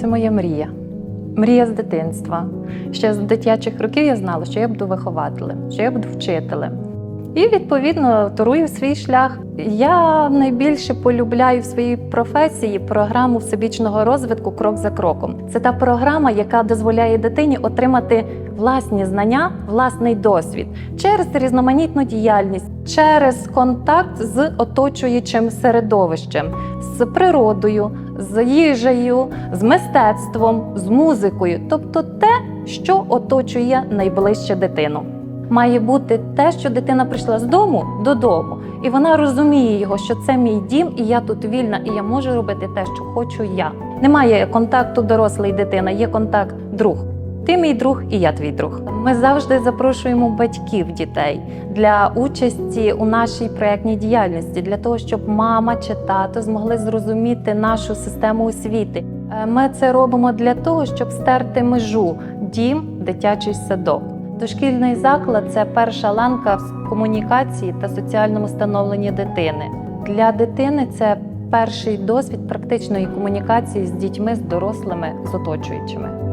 Це моя мрія. Мрія з дитинства. Ще з дитячих років я знала, що я буду вихователем, що я буду вчителем. І відповідно турую свій шлях. Я найбільше полюбляю в своїй професії програму всебічного розвитку крок за кроком. Це та програма, яка дозволяє дитині отримати власні знання, власний досвід через різноманітну діяльність, через контакт з оточуючим середовищем, з природою, з їжею, з мистецтвом, з музикою, тобто те, що оточує найближче дитину. Має бути те, що дитина прийшла з дому додому, і вона розуміє його, що це мій дім, і я тут вільна, і я можу робити те, що хочу я. Немає контакту дорослий дитина, є контакт друг. Ти мій друг, і я твій друг. Ми завжди запрошуємо батьків дітей для участі у нашій проєктній діяльності, для того, щоб мама чи тато змогли зрозуміти нашу систему освіти. Е, Ми це робимо для того, щоб стерти межу дім, дитячий садок. Дошкільний заклад це перша ланка в комунікації та соціальному становленні дитини. Для дитини це перший досвід практичної комунікації з дітьми, з дорослими, з оточуючими.